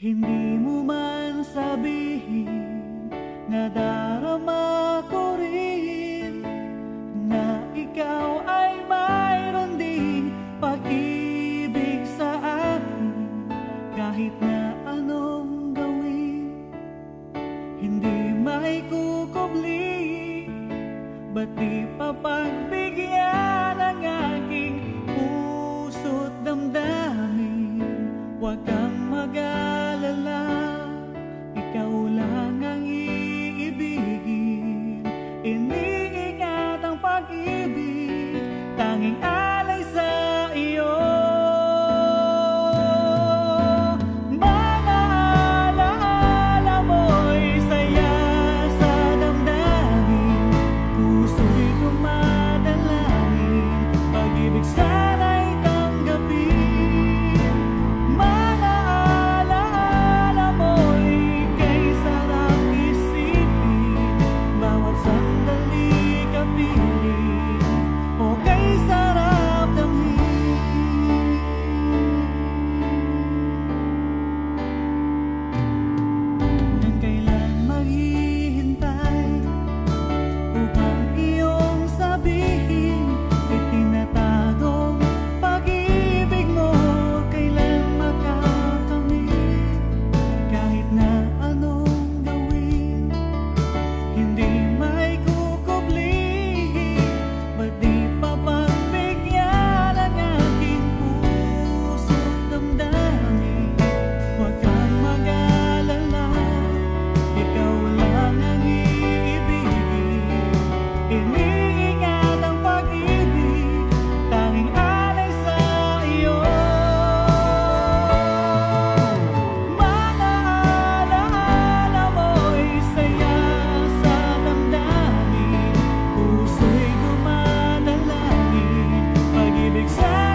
Hindi mo man sabihin na darama ko rin Na ikaw ay mayroon ding pag-ibig sa akin Kahit na anong gawin. Hindi may kukubli Ba't di papagbigyan ang aking puso't damdamin? Huwag kang mag pag-ibig, tanging ay exactly